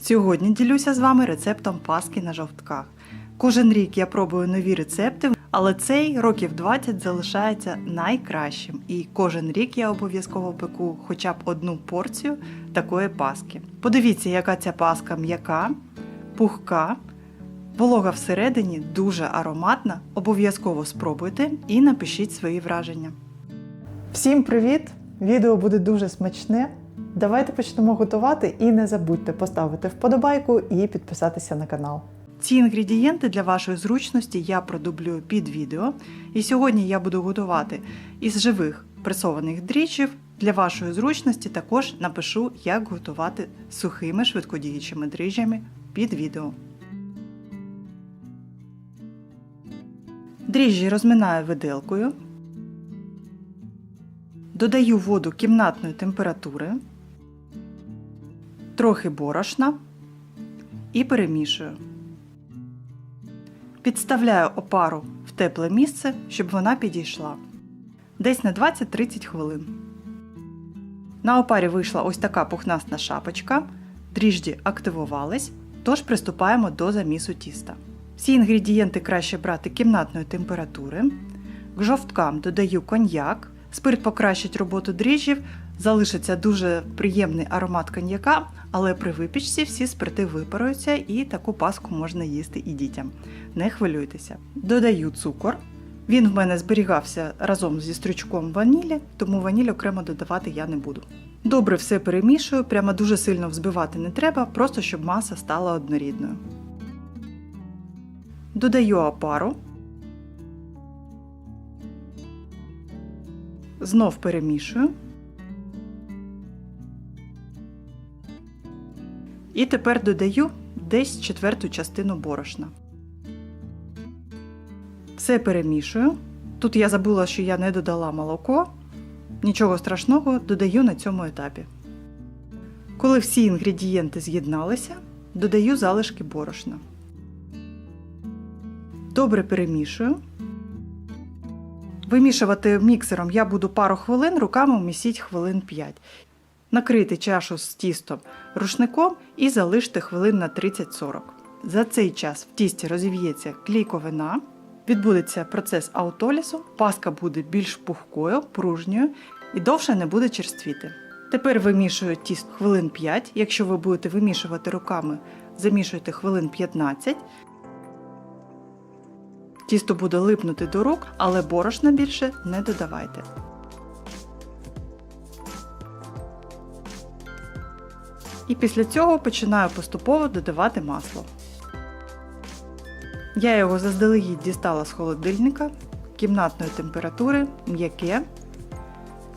Сьогодні ділюся з вами рецептом паски на жовтках. Кожен рік я пробую нові рецепти, але цей років 20 залишається найкращим. І кожен рік я обов'язково пеку хоча б одну порцію такої паски. Подивіться, яка ця паска м'яка, пухка, волога всередині, дуже ароматна. Обов'язково спробуйте і напишіть свої враження. Всім привіт! Відео буде дуже смачне. Давайте почнемо готувати і не забудьте поставити вподобайку і підписатися на канал. Ці інгредієнти для вашої зручності я продублюю під відео. І сьогодні я буду готувати із живих пресованих дріжджів. Для вашої зручності також напишу, як готувати сухими швидкодіючими дріжджами під відео. Дріжджі розминаю виделкою. Додаю воду кімнатної температури, трохи борошна і перемішую. Підставляю опару в тепле місце, щоб вона підійшла. Десь на 20-30 хвилин. На опарі вийшла ось така пухнасна шапочка. Дріжджі активувались, тож приступаємо до замісу тіста. Всі інгредієнти краще брати кімнатної температури. К жовткам додаю коньяк. Спирт покращить роботу дріжджів, залишиться дуже приємний аромат коньяка, але при випічці всі спирти випаруються і таку паску можна їсти і дітям. Не хвилюйтеся. Додаю цукор. Він в мене зберігався разом зі стручком ванілі, тому ваніль окремо додавати я не буду. Добре все перемішую, прямо дуже сильно взбивати не треба, просто щоб маса стала однорідною. Додаю опару. Знов перемішую. І тепер додаю десь четверту частину борошна. Все перемішую. Тут я забула, що я не додала молоко. Нічого страшного додаю на цьому етапі. Коли всі інгредієнти з'єдналися, додаю залишки борошна. Добре перемішую. Вимішувати міксером я буду пару хвилин, руками вмісіть хвилин 5. Накрити чашу з тістом рушником і залиште хвилин на 30-40. За цей час в тісті розів'ється клейковина, відбудеться процес аутолісу, паска буде більш пухкою, пружньою і довше не буде черствіти. Тепер вимішую тіст хвилин 5. Якщо ви будете вимішувати руками, замішуйте хвилин 15. Тісто буде липнути до рук, але борошна більше не додавайте. І після цього починаю поступово додавати масло. Я його заздалегідь дістала з холодильника кімнатної температури, м'яке.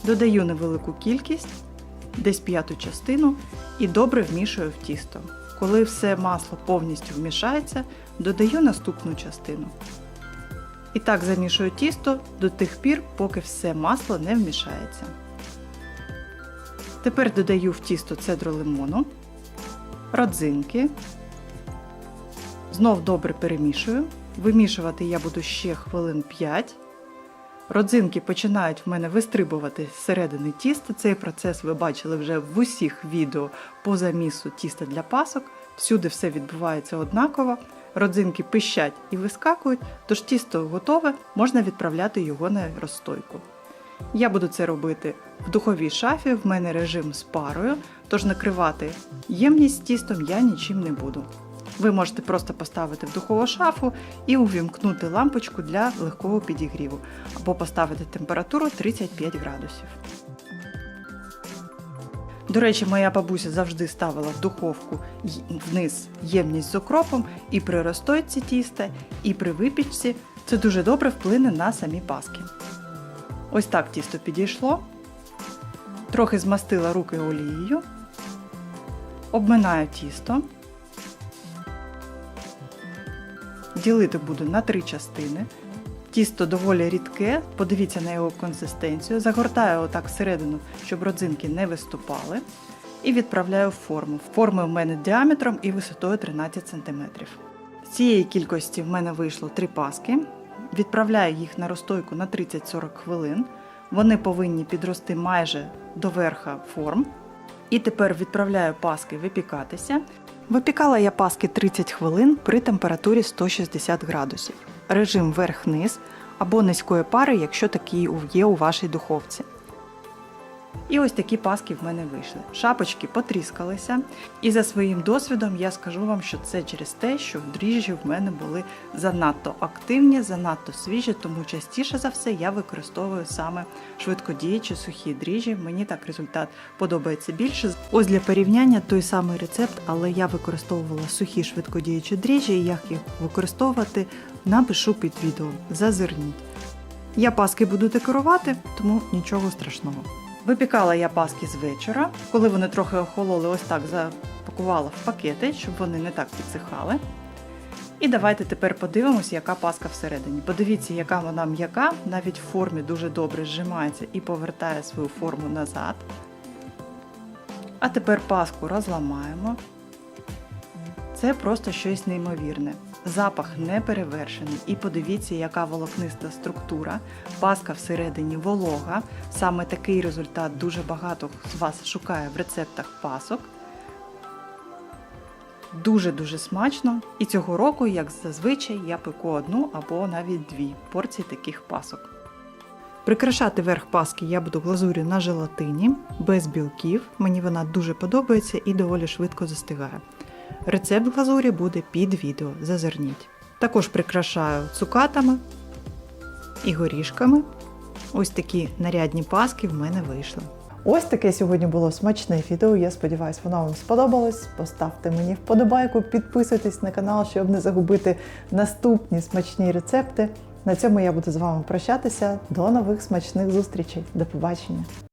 Додаю невелику кількість, десь п'яту частину, і добре вмішую в тісто. Коли все масло повністю вмішається, додаю наступну частину. І так замішую тісто до тих пір, поки все масло не вмішається. Тепер додаю в тісто цедру лимону, родзинки. Знов добре перемішую. Вимішувати я буду ще хвилин 5. Родзинки починають в мене вистрибувати з середини тіста. Цей процес ви бачили вже в усіх відео по замісу тіста для пасок. Всюди все відбувається однаково. Родзинки пищать і вискакують, тож тісто готове, можна відправляти його на розстойку. Я буду це робити в духовій шафі, в мене режим з парою, тож накривати ємність тістом я нічим не буду. Ви можете просто поставити в духову шафу і увімкнути лампочку для легкого підігріву, або поставити температуру 35 градусів. До речі, моя бабуся завжди ставила в духовку вниз ємність з окропом і при розстойці тіста, і при випічці. Це дуже добре вплине на самі паски. Ось так тісто підійшло. Трохи змастила руки олією, обминаю тісто. Ділити буду на три частини. Тісто доволі рідке, подивіться на його консистенцію. Загортаю отак всередину, щоб родзинки не виступали. І відправляю в форму. Форми в мене діаметром і висотою 13 см. З цієї кількості в мене вийшло три паски. Відправляю їх на розстойку на 30-40 хвилин. Вони повинні підрости майже до верха форм. І тепер відправляю паски випікатися. Випікала я паски 30 хвилин при температурі 160 градусів. Режим верх-низ або низької пари, якщо такі є у вашій духовці. І ось такі паски в мене вийшли. Шапочки потріскалися, і за своїм досвідом я скажу вам, що це через те, що дріжджі в мене були занадто активні, занадто свіжі, тому частіше за все я використовую саме швидкодіючі сухі дріжджі. Мені так результат подобається більше. Ось для порівняння той самий рецепт, але я використовувала сухі швидкодіючі дріжджі, і як їх використовувати, напишу під відео. Зазирніть. Я паски буду декорувати, тому нічого страшного. Випікала я паски з вечора. Коли вони трохи охололи, ось так запакувала в пакети, щоб вони не так підсихали. І давайте тепер подивимося, яка паска всередині. Подивіться, яка вона м'яка, навіть в формі дуже добре зжимається і повертає свою форму назад. А тепер паску розламаємо. Це просто щось неймовірне. Запах не перевершений. І подивіться, яка волокниста структура. Паска всередині волога. Саме такий результат дуже багато з вас шукає в рецептах пасок. Дуже-дуже смачно. І цього року, як зазвичай, я пеку одну або навіть дві порції таких пасок. Прикрашати верх паски я буду глазурю на желатині, без білків. Мені вона дуже подобається і доволі швидко застигає. Рецепт глазурі буде під відео, зазирніть. Також прикрашаю цукатами і горішками. Ось такі нарядні паски в мене вийшли. Ось таке сьогодні було смачне відео. Я сподіваюся, воно вам сподобалось. Поставте мені вподобайку, підписуйтесь на канал, щоб не загубити наступні смачні рецепти. На цьому я буду з вами прощатися. До нових смачних зустрічей. До побачення!